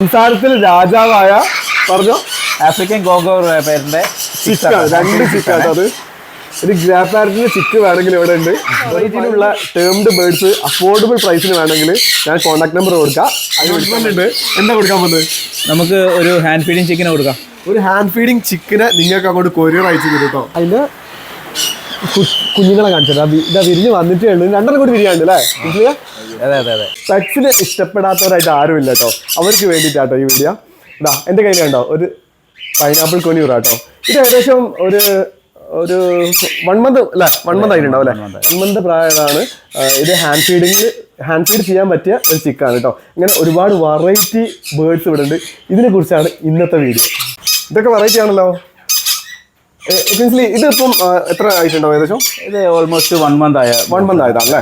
സംസാരത്തിൽ രാജാവായ പറഞ്ഞു? ആഫ്രിക്കൻ ഗോഗോ പേരിന്റെ രണ്ട് ചിക്കാണ് അത്. ഒരു ഗ്രാഫ് പാരറ്റിന്റെ ചിക്ക് വേണമെങ്കിൽ ഇവിടെ ഉണ്ട്. വെറൈറ്റിയിലുള്ള ടേംഡ് ബേർഡ്സ് അഫോർഡബിൾ പ്രൈസിന് വേണമെങ്കിൽ ഞാൻ കോൺടാക്ട് നമ്പർ കൊടുക്കാം. ഉണ്ട് എന്താ കൊടുക്കാൻ പോകുന്നത്? നമുക്ക് ഒരു ഹാൻഡ് ഫീഡിങ് ചിക്കനെ കൊടുക്കാം. ഒരു ഹാൻഡ് ഫീഡിങ് ചിക്കനെ നിങ്ങൾക്ക് അങ്ങോട്ട് കൊറിയർ അയച്ചു തരും കേട്ടോ. അതിന്റെ കുഞ്ഞുങ്ങളെ കാണിച്ചത്. ഇതാ വിരിഞ്ഞ് വന്നിട്ടേ ഉള്ളൂ രണ്ടെണ്ണം കൂടി വിരിയാണ്ട് അല്ലേ? അതെ അതെ അതെ. പെറ്റ്സിനെ ഇഷ്ടപ്പെടാത്തവരായിട്ട് ആരുമില്ല കേട്ടോ. അവർക്ക് വേണ്ടിയിട്ടാട്ടോ ഈ വീഡിയോ ഇതാ എന്റെ കയ്യിൽ കണ്ടോ? ഒരു പൈനാപ്പിൾ കൊനിയൂർ കേട്ടോ. ഇത് ഏകദേശം ഒരു ഒരു വൺ മന്ത് അല്ല? വൺ മന്ത് ആയിട്ടുണ്ടാവും അല്ലേ? വൺ മന്ത് പ്രായമാണ്. ഇത് ഹാൻഡ് ഫീഡിങ്ങിൽ ഹാൻഡ് ഫീഡ് ചെയ്യാൻ പറ്റിയ ഒരു ചിക്കാണ് കേട്ടോ. ഇങ്ങനെ ഒരുപാട് വെറൈറ്റി ബേർഡ്സ് ഇവിടെ ഉണ്ട്. ഇതിനെ കുറിച്ചാണ് ഇന്നത്തെ വീഡിയോ ഇതൊക്കെ വെറൈറ്റി ആണല്ലോ. ഇതിപ്പം ആ, എത്ര ആയിട്ടുണ്ടാവും ഏകദേശം? ഇത് ഓൾമോസ്റ്റ് വൺ മന്ത് ആയ വൺ മന്ത് ആയതാണല്ലേ?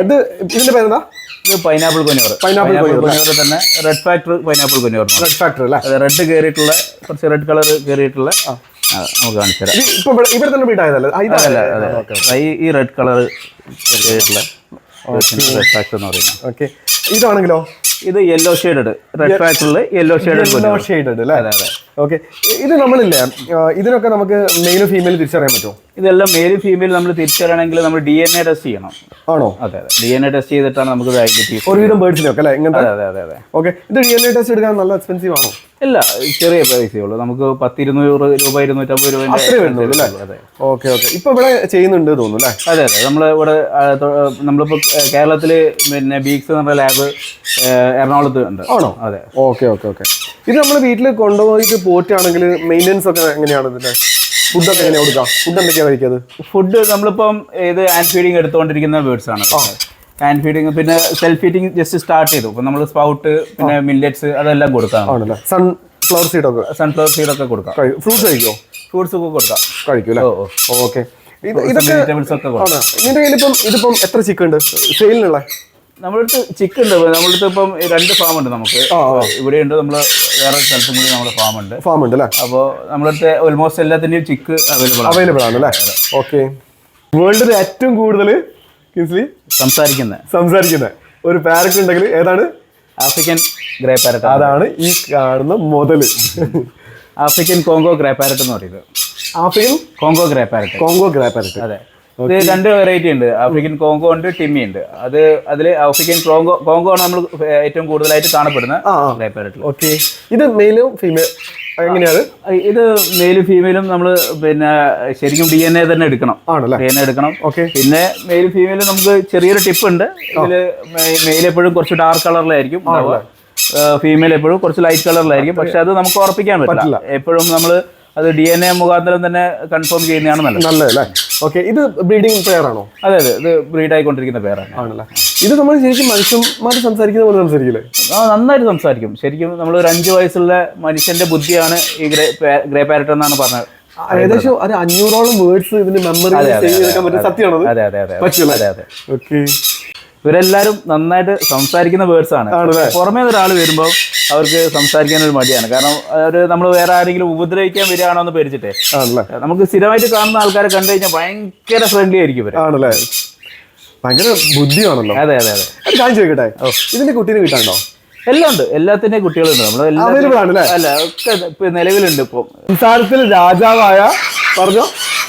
ഇത് ഇതിന്റെ പേരെന്താ? ഇത് പൈനാപ്പിൾ കൊനിയോർ പൈനാപ്പിൾ conure. തന്നെ. Red factor pineapple conure red factor അല്ലേ? അത് റെഡ് കയറിയിട്ടുള്ള കുറച്ച് റെഡ് കളർ കയറിയിട്ടുള്ള നമുക്ക് കാണിച്ചു തരാം. ഇത് ഇപ്പൊ ഇവിടെ തന്നെ ഈ- ഈ റെഡ് കളർ കയറിയിട്ടുള്ള റെഡ് ഫാക്ടർ എന്ന് പറയുന്നത്. ഓക്കെ ഇതാണെങ്കിലോ? ഇത് yellow shaded red yellow shaded yellow shaded അല്ലേ? അതെ അതെ. ഓക്കെ ഇത് നമ്മളില്ലേ ഇതിനൊക്കെ നമുക്ക് മെയിലും ഫീമെയിൽ തിരിച്ചറിയാൻ പറ്റുമോ? ഇതെല്ലാം മെയിൽ ഫീമെയിൽ നമ്മൾ തിരിച്ചറിയണമെങ്കിൽ നമ്മൾ ഡി എൻ എ ടെസ്റ്റ് ചെയ്യണം. ആണോ? അതെ അതെ. ഡി എൻ എ ടെസ്റ്റ് ചെയ്തിട്ടാണ് നമുക്ക് ഐഡന്റിറ്റി ഒരുവിധം ബേർഡ്സിനൊക്കെ അല്ലേ? ഇങ്ങനത്തെ അതെ അതെ അതെ ഓക്കെ ഇത് ഡി എൻ എ ടെസ്റ്റ് എടുക്കാൻ നല്ല എക്സ്പെൻസീവ് ആണോ? ഇല്ല ചെറിയ പൈസയേ ഉള്ളൂ. നമുക്ക് പത്ത് ഇരുന്നൂറ് രൂപ ഇരുന്നൂറ്റമ്പത് രൂപ ഓക്കെ ഓക്കെ ഇപ്പൊ ഇവിടെ ചെയ്യുന്നുണ്ട് തോന്നുന്നു അല്ലേ? അതെ അതെ. നമ്മൾ ഇവിടെ നമ്മളിപ്പോ കേരളത്തിൽ പിന്നെ ബീക്സ് എന്ന് ലാബ് എറണാകുളത്ത് ഉണ്ട്. ആണോ? അതെ. ഓക്കെ ഓക്കെ ഓക്കെ ഇത് നമ്മൾ വീട്ടിൽ കൊണ്ടുപോയിട്ട് പോറ്റാണെങ്കിൽ മെയിന്റെനൻസ് ഒക്കെ എങ്ങനെയാണ് ഇതിന്റെ ഫുഡൊക്കെ എങ്ങനെയാ കൊടുക്കുക ഫുഡ് എന്തൊക്കെയാണ് കഴിക്കുന്നത് ഫുഡ് നമ്മളിപ്പം ഇത് ആൻഡ് ഫീഡിങ് എടുത്തുകൊണ്ടിരിക്കുന്ന ബേർഡ്സ് ആണ് ഹാൻഡ് ഫീഡിങ് പിന്നെ സെൽഫ് ഫീഡിങ് ജസ്റ്റ് സ്റ്റാർട്ട് ചെയ്തു. ഇപ്പം നമ്മൾ സ്പൗട്ട് പിന്നെ മില്ലറ്റ്സ് അതെല്ലാം കൊടുക്കാം സൺഫ്ലവർ സൺ ഫ്ലവർ സീഡൊക്കെ സൺഫ്ലവർ സീഡൊക്കെ കൊടുക്കാം. ഫ്രൂട്ട്സ് കഴിക്കുമോ ഫ്രൂട്ട്സ് ഒക്കെ കൊടുക്കാം. കഴിക്കും ഓക്കെ. ഇതൊക്കെ വെജിറ്റബിൾസ് ഒക്കെ കൊടുക്കാം. ആണ്? നിന്റെ കയ്യിലിപ്പം ഇതിപ്പം എത്ര ചിക്കൻ ഉണ്ട്? സെയിലിനുള്ള നമ്മളടുത്ത് ചിക്കൻ ഉണ്ട്. നമ്മളടുത്ത് ഇപ്പം രണ്ട് ഫാം ഉണ്ട് നമുക്ക്. ഇവിടെ ഉണ്ട് നമ്മൾ വേറെ സ്ഥലത്തും കൂടി നമ്മുടെ ഫാം ഉണ്ട്. ഫാം ഉണ്ട് അല്ലേ? അപ്പോൾ നമ്മളടുത്ത് ഓൾമോസ്റ്റ് എല്ലാത്തിന്റെയും ചിക്ക് അവൈലബിൾ അവൈലബിൾ ആണ് അല്ലേ? ഓക്കെ വേൾഡിൽ ഏറ്റവും കൂടുതൽ കിൻസ്ലി? സംസാരിക്കുന്നത്. സംസാരിക്കുന്ന ഒരു പാരറ്റ് ഉണ്ടെങ്കിൽ ഏതാണ്? ആഫ്രിക്കൻ ഗ്രേ പാരറ്റ് അതാണ് ഈ കാണുന്ന മുതൽ. ആഫ്രിക്കൻ കോങ്കോ ഗ്രേ പാരറ്റ് എന്ന് പറയുന്നത് African Congo grey parrot Congo grey parrot അതെ. ഇത് രണ്ട് വെറൈറ്റി ഉണ്ട്. ആഫ്രിക്കൻ കോങ്കോ ഉണ്ട് ടിമ്മി ഉണ്ട്. അത് അതിൽ ആഫ്രിക്കൻ കോങ്കോ കോങ്കോ ആണ് നമ്മൾ ഏറ്റവും കൂടുതലായിട്ട് കാണപ്പെടുന്ന ഓക്കെ ഇത് മെയിലും ഫീമെയിൽ എങ്ങനെയാണ്? ഇത് മെയിലും ഫീമെയിലും നമ്മൾ പിന്നെ ശരിക്കും ഡി എൻ എ തന്നെ എടുക്കണം. ഡി എൻ എ എടുക്കണം. ഓക്കെ പിന്നെ മെയിലും ഫീമെയിലും നമുക്ക് ചെറിയൊരു ടിപ്പ് ഉണ്ട്. ഇതിൽ മെയിൽ എപ്പോഴും കുറച്ച് ഡാർക്ക് കളറിലായിരിക്കും ഫീമെയിൽ എപ്പോഴും കുറച്ച് ലൈറ്റ് കളറിലായിരിക്കും പക്ഷെ അത് നമുക്ക് ഉറപ്പിക്കാൻ പറ്റില്ല. എപ്പോഴും നമ്മൾ അത് ഡി എൻ എ മുഖാന്തരം തന്നെ കൺഫേം ചെയ്യുന്നതാണ് നല്ലത്. നല്ലതല്ലേ? ഓക്കെ ഇത് ബ്രീഡിംഗ് പെയർ ആണോ? അതെ അതെ ഇത് ബ്രീഡ് ആയിക്കൊണ്ടിരിക്കുന്ന പേരാണ് ആണല്ലേ? ഇത് നമ്മൾ ശരിക്കും മനുഷ്യന്മാർ സംസാരിക്കുന്ന പോലെ സംസാരിക്കില്ലേ? ആ നന്നായിട്ട് സംസാരിക്കും. ശരിക്കും നമ്മൾ ഒരു അഞ്ച് വയസ്സുള്ള മനുഷ്യന്റെ ബുദ്ധിയാണ് ഈ ഗ്രേ ഗ്രേ പാരറ്റ് എന്നാണ് പറഞ്ഞത്. ഏകദേശം ഒരു അഞ്ഞൂറോളം വേർഡ്സ് ഇതിന് മെമ്മറി സത്യമാണ് അതെ അതെ അതെ അതെ അതെ ഓക്കെ ഇവരെല്ലാരും നന്നായിട്ട് സംസാരിക്കുന്ന വേർഡ്സ് ആണ്? പുറമേ ഒരാൾ വരുമ്പോൾ അവർക്ക് സംസാരിക്കാൻ ഒരു മടിയാണ്. കാരണം ഒരു നമ്മൾ വേറെ ആരെങ്കിലും ഉപദ്രവിക്കാൻ വരികയാണോ എന്ന് പേടിച്ചിട്ടേ. നമുക്ക് സ്ഥിരമായിട്ട് കാണുന്ന ആൾക്കാരെ കണ്ടു കഴിഞ്ഞാൽ ഭയങ്കര ഫ്രണ്ട്ലി ആയിരിക്കും ആണല്ലേ? ഭയങ്കര ബുദ്ധിയാണല്ലോ. അതെ അതെ അതെ. കാണിച്ചു ചോദിക്കട്ടെ? ഇതിന്റെ കുട്ടീനെ കിട്ടാണ്ടോ? എല്ലാം ഉണ്ട്. എല്ലാത്തിന്റെയും കുട്ടികളുണ്ട്. നമ്മൾ? അല്ല ഒക്കെ നിലവിലുണ്ട് ഇപ്പൊ. സംസാരത്തിൽ രാജാവായ പറഞ്ഞോ?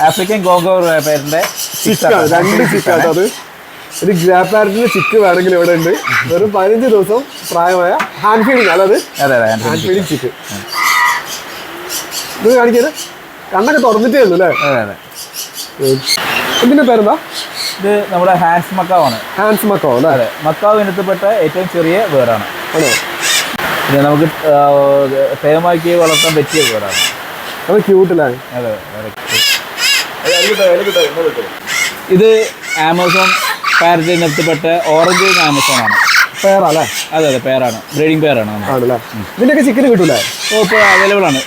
ആഫ്രിക്കൻ ഗോഗോ പേരിന്റെ രണ്ട് ചിക്കാണ് അത്. ഒരു ഗ്രാ പാരറ്റിന്റെ ചിക്ക് വേണമെങ്കിൽ ഇവിടെ ഉണ്ട്. വെറും പതിനഞ്ച് ദിവസം പ്രായമായ ഹാൻഡ് ഫീഡിങ് അല്ലാതെ അതെ അതെ ഹാൻഡ് ഫീഡിങ് ചിക്ക്. ഇത് കാണിക്കരുത്. കണ്ണൊക്കെ തുറന്നിട്ടേ ഉള്ളൂ അല്ലേ? അതെ അതെ. ഇതിന്റെ പേരെന്താ? ഇത് നമ്മുടെ ഹാൻഡ്സ് മക്കാവാണ്. ഹാൻഡ്സ് മക്കോ അല്ലേ? അതെ മക്കാവ് ഇനത്തിൽപ്പെട്ട ഏറ്റവും ചെറിയ വേറാണ് അതെ പിന്നെ നമുക്ക് തേമാക്കി വളർത്താൻ പറ്റിയ വേറാണ് അത് ക്യൂട്ടിലാണ് അതെ. ഇത് ആമസോൺ പാരറ്റ് ഇനത്തിൽപ്പെട്ട ഓറഞ്ച് ആമസോൺ ആണ് പേരാ അതെ അതെ പേരാണ്. ബ്രീഡിംഗ് പേരാണ് ആണല്ലേ? ഇതിന്റെയൊക്കെ ചിക്കൻ കിട്ടൂലേ? ഓ ഇപ്പോൾ അവൈലബിൾ ആണ്.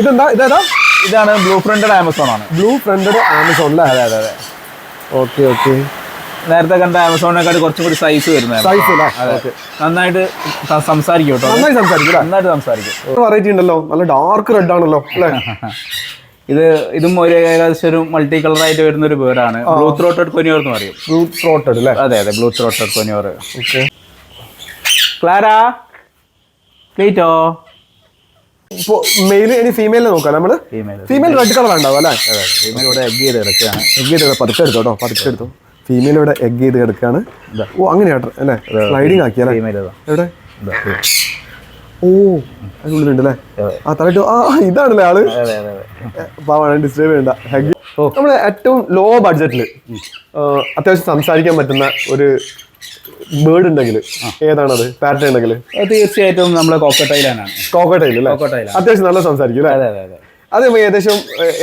ഇതെന്താ? ഇതേതാ? ഇതാണ് ബ്ലൂ പ്രിന്റഡ് ആമസോൺ ആണ്. ബ്ലൂ പ്രിന്റഡ് ആമസോൺ അല്ലേ? അതെ അതെ അതെ. Okay okay. നേരത്തെ കണ്ട ആമസോണിനെക്കാട്ട് കുറച്ചും കൂടി സൈസ് വരുന്നത് സൈസ് അതെ. നന്നായിട്ട് സംസാരിക്കും കേട്ടോ. നന്നായി സംസാരിക്കും നന്നായിട്ട് സംസാരിക്കും. വെറൈറ്റി ഉണ്ടല്ലോ. നല്ല ഡാർക്ക് റെഡ് ആണല്ലോ അല്ലേ? ഇത് ഇതും ഒരു ഏകദേശം ഒരു മൾട്ടി കളർ ആയിട്ട് വരുന്ന ഒരു പേരാണ് ബ്ലൂ ത്രോട്ടഡ് കൊനിയോർ എന്ന് പറയും. ബ്ലൂ ത്രോട്ടഡ് അല്ലേ അതെ അതെ ബ്ലൂ ത്രോട്ടഡ് കൊനിയോർ ഓക്കെ ക്ലാര? ക്ലീറ്റോ ഇപ്പോ മെയിൽ ഇനി ഫീമെയിൽ നോക്കാം നമ്മൾ? ഫീമെയിൽ റെഡ് കളർ ഉണ്ടാവും അല്ലേ ഫീമെയിൽ ഇവിടെ എഗ് ചെയ്ത് കിടക്കുകയാണ്. എഗ് ചെയ്ത് പതുക്കെ എടുത്തോ കേട്ടോ പതുക്കെ എടുത്തു. ഫീമെയിൽ ഇവിടെ എഗ് ചെയ്ത് കിടക്കുകയാണ്. ഓ അങ്ങനെയാട്ടോ അല്ലേ? സ്ലൈഡിങ് ആക്കിയാലേ ഫീമെയിൽ എവിടെ. ഓ അതിനുള്ളിലുണ്ട് അല്ലേ ആ തലയിട്ട് ആ ഇതാണല്ലേ ആൾ? അതെ അതെ അതെ. പാവാണ് ഡിസ്റ്റർബ് ചെയ്യണ്ട. ഹഗ്. നമ്മൾ ഏറ്റവും ലോ ബഡ്ജറ്റിൽ അത്യാവശ്യം സംസാരിക്കാൻ പറ്റുന്ന ഒരു ബേർഡ് ഉണ്ടെങ്കിൽ ഏതാണത്? പാറ്റേൺ ഉണ്ടെങ്കിൽ. തീർച്ചയായിട്ടും നമ്മുടെ കോക്കട്ടയിലാണ് കോക്കട്ടയിൽ അത്യാവശ്യം നല്ല സംസാരിക്കും അല്ലേ? അതെ ഏകദേശം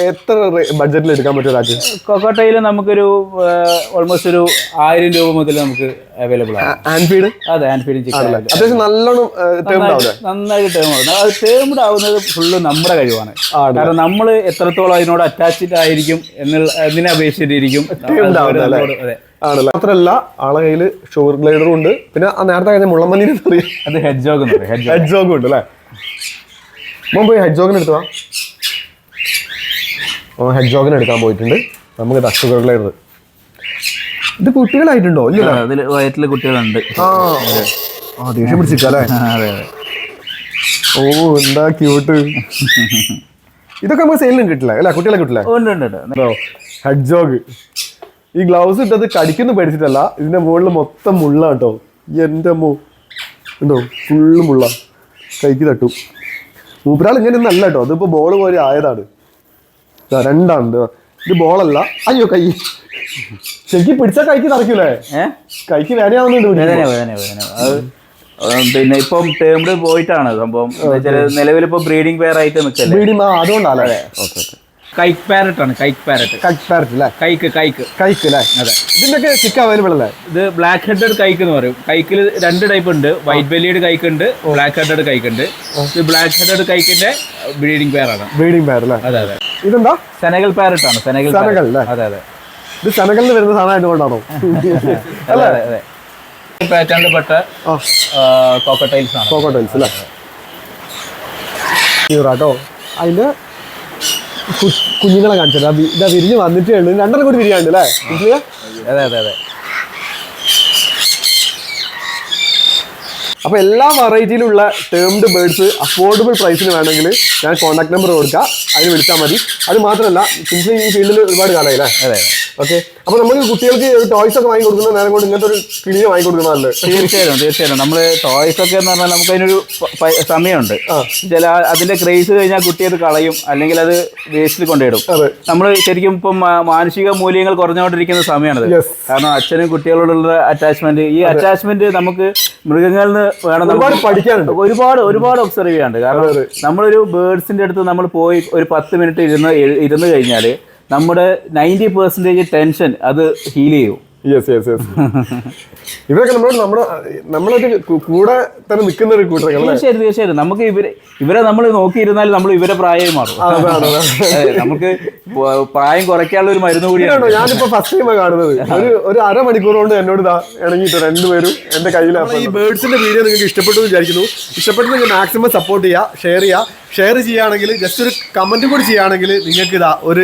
എത്ര ബഡ്ജറ്റിൽ എടുക്കാൻ പറ്റും രാജ്യം കൊക്കോട്ടയിൽ നമുക്കൊരു ഓൾമോസ്റ്റ് ഒരു ആയിരം രൂപ മുതൽ നമുക്ക് അവൈലബിൾ ആണ് ആൻഫീഡ് ഫീഡ് അതെ ആൻഫീഡ് ചിക്കൻ അത്യാവശ്യം നല്ലോണം നന്നായിട്ട് ടേം ആവുന്നത് അത് ടേംഡ് ആവുന്നത് ഫുള്ള് നമ്മുടെ കഴിവാണ്. കാരണം നമ്മൾ എത്രത്തോളം അതിനോട് അറ്റാച്ച്ഡ് ആയിരിക്കും എന്നുള്ള അതിനെ അപേക്ഷിച്ചിട്ടിരിക്കും അതെ ആണല്ലേ. മാത്രല്ല ആളെ കയ്യിൽ ഷുഗർ ഗ്ലൈഡറും ഉണ്ട്. പിന്നെ ആ നേരത്തെ കഴിഞ്ഞ അറിയാം അത് ഹെഡ് ജോഗ് ഹെഡ് ജോഗ് ഉണ്ട് അല്ലേ? മുമ്പ് ഹെഡ് ജോഗിന് എടുത്തു ഹെഡ് ജോഗിന് എടുക്കാൻ പോയിട്ടുണ്ട്. നമുക്ക് ഷുഗർ ഗ്ലൈഡർ ഇത് കുട്ടികളായിട്ടുണ്ടോ? ഇല്ല അതിൽ വയറ്റിൽ കുട്ടികളുണ്ട്. ആ. ദേഷ്യം പിടിച്ചിട്ടല്ലേ ഓ എന്താ ക്യൂട്ട് ഇതൊക്കെ നമുക്ക് സെയിലിനും കിട്ടില്ല അല്ല? കുട്ടികളെ കിട്ടില്ല. ഹെഡ് ജോഗ് ഈ ഗ്ലൗസ് ഇട്ടത് കടിക്കുന്നു പേടിച്ചിട്ടല്ല ഇതിന്റെ മുകളിൽ മൊത്തം മുള്ള കേട്ടോ. എന്റെ മോ ഉണ്ടോ ഫുള്ള് മുള്ള. കൈക്ക് തട്ടു. മൂപ്പരാൾ ഇങ്ങനെ ഒന്നല്ല കേട്ടോ അതിപ്പോ ബോൾ പോലെ ആയതാണ്. ദാ രണ്ടാണ്. ദാ. ഇത് ബോളല്ല. അയ്യോ കൈ. ശരിക്കും പിടിച്ച കൈക്ക് തറയ്ക്കൂലേ കൈക്ക് വേദനയാവുന്നുണ്ട് വേദന വേദന വേദന. പിന്നെ ഇപ്പം ടേംഡ് പോയിട്ടാണ് സംഭവം. നിലവിൽ ഇപ്പൊ ബ്രീഡിംഗ് പെയർ ആയിട്ട് നിൽക്കുന്നത് ബീഡി മാ അതുകൊണ്ടല്ലേ ഓക്കെ ഓക്കെ. കൈക്ക് പാരറ്റ് ആണ് കൈക്ക് പാരറ്റ് കൈക്ക് പാരറ്റ് അല്ലേ കൈക്ക് കൈക്ക്. കൈക്ക് അല്ലേ അതെ. ഇതിന്റെയൊക്കെ ചിക്ക് അവൈലബിൾ അല്ലേ? ഇത് ബ്ലാക്ക് ഹെഡഡ് കൈക്ക് എന്ന് പറയും. കൈക്കിൽ രണ്ട് ടൈപ്പ് ഉണ്ട്. വൈറ്റ് ബെല്ലിയുടെ കൈക്ക് ഉണ്ട് ബ്ലാക്ക് ഹെഡഡ് കൈക്ക് ഉണ്ട് ഇത് ബ്ലാക്ക് ഹെഡഡ് കൈക്കിന്റെ ബ്രീഡിംഗ് പെയർ ആണ്. ബ്രീഡിംഗ് പെയർ അല്ലേ അതെ അതെ. ഇതെന്താ? സെനഗൽ പാരറ്റ് ആണ് സെനഗൽ സെനഗൽ അല്ലേ? അതെ അതെ. ഇത് സെനകളിൽ വരുന്ന സാധനം കൊണ്ടാണോ? അല്ലേ? അതെ പാറ്റേണിൽ പെട്ട കോക്കട്ടൈൽസ് ആണ്. കോക്കോട്ടൈൽസ് അല്ലേ കേട്ടോ അതിന്റെ കുഞ്ഞുങ്ങളെ കാണിച്ചത്. ഇതാ വിരിഞ്ഞ് വന്നിട്ടേ ഉള്ളൂ. രണ്ടര കൂടി വിരിയാണ്ട് അല്ലേ? മനസ്സിലായോ? അതെ അതെ അതെ. അപ്പൊ എല്ലാ വെറൈറ്റിയിലുള്ള ടേംഡ് ബേർഡ്സ് അഫോർഡബിൾ പ്രൈസിന് വേണമെങ്കിൽ ഞാൻ കോൺടാക്ട് നമ്പർ കൊടുക്കാം. അതിന് വിളിച്ചാൽ മതി. അത് മാത്രമല്ല സിംപ്ലി ഈ ഫീൽഡിൽ ഒരുപാട് കാലമായില്ലേ അതെ ഓക്കെ അപ്പൊ നമ്മൾ കുട്ടികൾക്ക് ടോയ്സ് ഒക്കെ വാങ്ങി കൊടുക്കുന്ന നേരം കൊണ്ട് ഇങ്ങനത്തെ ഒരു കിളിയെ വാങ്ങി കൊടുക്കുന്നതല്ലേ തീർച്ചയായിട്ടും തീർച്ചയായിട്ടും. നമ്മൾ ടോയ്സ് ഒക്കെ എന്ന് പറഞ്ഞാൽ നമുക്ക് അതിനൊരു സമയമുണ്ട്. ചില അതിന്റെ ക്രേസ് കഴിഞ്ഞാൽ കുട്ടി അത് കളയും അല്ലെങ്കിൽ അത് വേസ്റ്റിൽ കൊണ്ടിടും നമ്മൾ ശരിക്കും ഇപ്പം മാനസിക മൂല്യങ്ങൾ കുറഞ്ഞുകൊണ്ടിരിക്കുന്ന സമയമാണത് കാരണം അച്ഛനും കുട്ടികളോടുള്ള അറ്റാച്ച്മെന്റ് ഈ അറ്റാച്ച്മെന്റ് നമുക്ക് മൃഗങ്ങളിൽ നിന്ന് വേണം ഒരുപാട് പഠിക്കാനുണ്ട്. ഒരുപാട് ഒരുപാട് ഒബ്സർവ് ചെയ്യാണ്ട് കാരണം നമ്മളൊരു ബേർഡ്സിന്റെ അടുത്ത് നമ്മൾ പോയി ഒരു പത്ത് മിനിറ്റ് ഇരുന്ന് ഇരുന്ന് കഴിഞ്ഞാൽ നമ്മുടെ നയന്റി പെർസെന്റേജ് ടെൻഷൻ അത് ഹീൽ ചെയ്യും. യെസ് യെസ് യെസ് ഇവരൊക്കെ നമ്മളോട് നമ്മുടെ നമ്മളൊരു കൂടെ തന്നെ നിൽക്കുന്ന ഒരു കൂട്ടരൊക്കെ തീർച്ചയായും തീർച്ചയായിട്ടും തീർച്ചയായിട്ടും. നമുക്ക് ഇവരെ ഇവരെ നമ്മൾ നോക്കിയിരുന്നാൽ നമ്മൾ ഇവരെ പ്രായമായി മാറും. നമുക്ക് പ്രായം കുറയ്ക്കാനുള്ള ഒരു മരുന്ന് കൂടിയാണ്. ഞാനിപ്പോ ഫസ്റ്റ് ടൈം കാണുന്നത്. ഒരു ഒരു അരമണിക്കൂർ കൊണ്ട് എന്നോട് ഇതാ ഇണങ്ങിയിട്ട് രണ്ടുപേരും എന്റെ കയ്യിലാണ് ഈ ബേർഡ്സിന്റെ വീഡിയോ നിങ്ങൾക്ക് ഇഷ്ടപ്പെട്ടു വിചാരിക്കുന്നു. ഇഷ്ടപ്പെട്ടു ഇഷ്ടപ്പെട്ടെങ്കിൽ മാക്സിമം സപ്പോർട്ട് ചെയ്യുക ഷെയർ ചെയ്യുക ഷെയർ ചെയ്യുകയാണെങ്കിൽ ജസ്റ്റ് ഒരു കമന്റ് കൂടി ചെയ്യുകയാണെങ്കിൽ നിങ്ങൾക്ക് ഇതാ ഒരു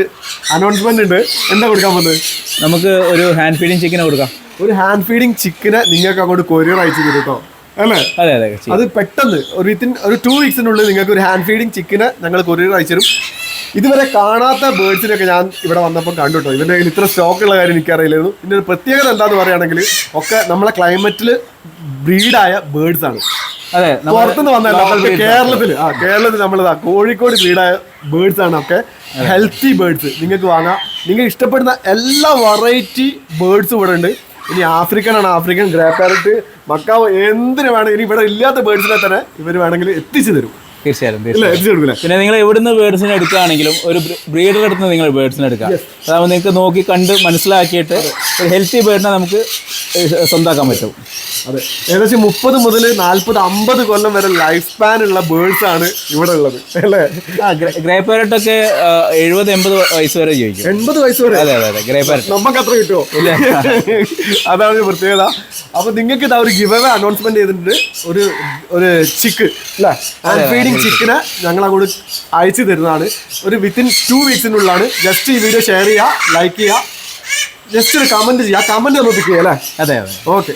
അനൗൺസ്മെന്റ് ഉണ്ട്. എന്താ കൊടുക്കാൻ പോകുന്നത്? നമുക്ക് ഒരു ഹാൻഡ് ഫീഡിങ് ചിക്കൻ കൊടുക്കാം. ഒരു ഹാൻഡ് ഫീഡിങ് ചിക്കനെ നിങ്ങൾക്ക് അങ്ങോട്ട് കൊറിയർ അയച്ചു തരും കേട്ടോ അല്ലേ? അതെ അതെ അത് പെട്ടെന്ന് ഒരു വിത്തിൻ ഒരു ടു വീക്സിനുള്ളിൽ നിങ്ങൾക്ക് ഒരു ഹാൻഡ് ഫീഡിങ് ചിക്കനെ ഞങ്ങൾ കൊറിയർ അയച്ചു തരും. ഇതുവരെ കാണാത്ത ബേർഡ്സിനൊക്കെ ഞാൻ ഇവിടെ വന്നപ്പോൾ കണ്ടു കേട്ടോ ഇതിന്റെ കയ്യിൽ ഇത്ര സ്റ്റോക്ക് ഉള്ള കാര്യം എനിക്കറിയില്ലായിരുന്നു. ഇതിന്റെ ഒരു പ്രത്യേകത എന്താണെന്ന് പറയുകയാണെങ്കിൽ ഒക്കെ നമ്മളെ ക്ലൈമറ്റിൽ ബ്രീഡായ ബേർഡ്സ് ആണ്. അതെ നമ്മൾ പുറത്തുനിന്ന് വന്നല്ലോ. കേരളത്തിൽ ആ. കേരളത്തിൽ നമ്മളിതാ കോഴിക്കോട് ബ്രീഡായ ബേഡ്സ് ആണ് ഒക്കെ ഹെൽത്തി ബേഡ്സ് നിങ്ങൾക്ക് വാങ്ങാം. നിങ്ങൾ ഇഷ്ടപ്പെടുന്ന എല്ലാ വെറൈറ്റി ബേഡ്സും ഇവിടെ ഉണ്ട്. ഇനി ആഫ്രിക്കൻ ആണ് ആഫ്രിക്കൻ ഗ്രേ പാരറ്റ് മക്കാവ് എന്തിനു വേണമെങ്കിൽ ഇനി ഇവിടെ ഇല്ലാത്ത ബേഡ്സിനെ തന്നെ ഇവർ വേണമെങ്കിൽ എത്തിച്ചു തരും. തീർച്ചയായും ഇല്ല പിന്നെ നിങ്ങൾ എവിടുന്ന് ബേർഡ്സിനെ എടുക്കുകയാണെങ്കിലും ഒരു ബ്രീഡർ എടുത്ത് നിങ്ങൾ ബേർഡ്സിനെ എടുക്കുക. അതാകുമ്പോൾ നിങ്ങൾക്ക് നോക്കി കണ്ട് മനസ്സിലാക്കിയിട്ട് ഒരു ഹെൽത്തി ബേർഡിനെ നമുക്ക് സ്വന്താക്കാൻ പറ്റും. അതെ. ഏകദേശം മുപ്പത് മുതൽ നാൽപ്പത് അമ്പത് കൊല്ലം വരെ ലൈഫ് സ്പാൻ ഉള്ള ബേർഡ്സ് ആണ് ഇവിടെ ഉള്ളത്. അല്ലേ? ആ ഗ്രേ പാരറ്റ് ഒക്കെ എഴുപത് എൺപത് വയസ്സ് വരെ ജീവിക്കും. എൺപത് വയസ്സ് വരെ? അതെ അതെ അതെ ഗ്രേ പാരറ്റ് നമുക്ക് അത്ര കിട്ടുമോ അതാണ് ഒരു പ്രത്യേകത. അപ്പൊ നിങ്ങൾക്ക് ഇതാ ഒരു ഗിവ് അവേ അനൗൺസ്മെന്റ് ചെയ്തിട്ടുണ്ട്. ഒരു ഒരു ചിക്ക് അല്ലേ ഫീഡിങ് ചിക്കന് ഞങ്ങൾ അങ്ങോട്ട് അയച്ചു തരുന്നതാണ്. ഒരു വിത്തിൻ ടു വീക്സിനുള്ളിലാണ് ജസ്റ്റ് ഈ വീഡിയോ ഷെയർ ചെയ്യുക ലൈക്ക് ചെയ്യുക. ജസ്റ്റ് ഒരു കമന്റ് ചെയ്യുക. കമന്റ് ചെയ്യുക അല്ലേ? അതെ അതെ. ഓക്കെ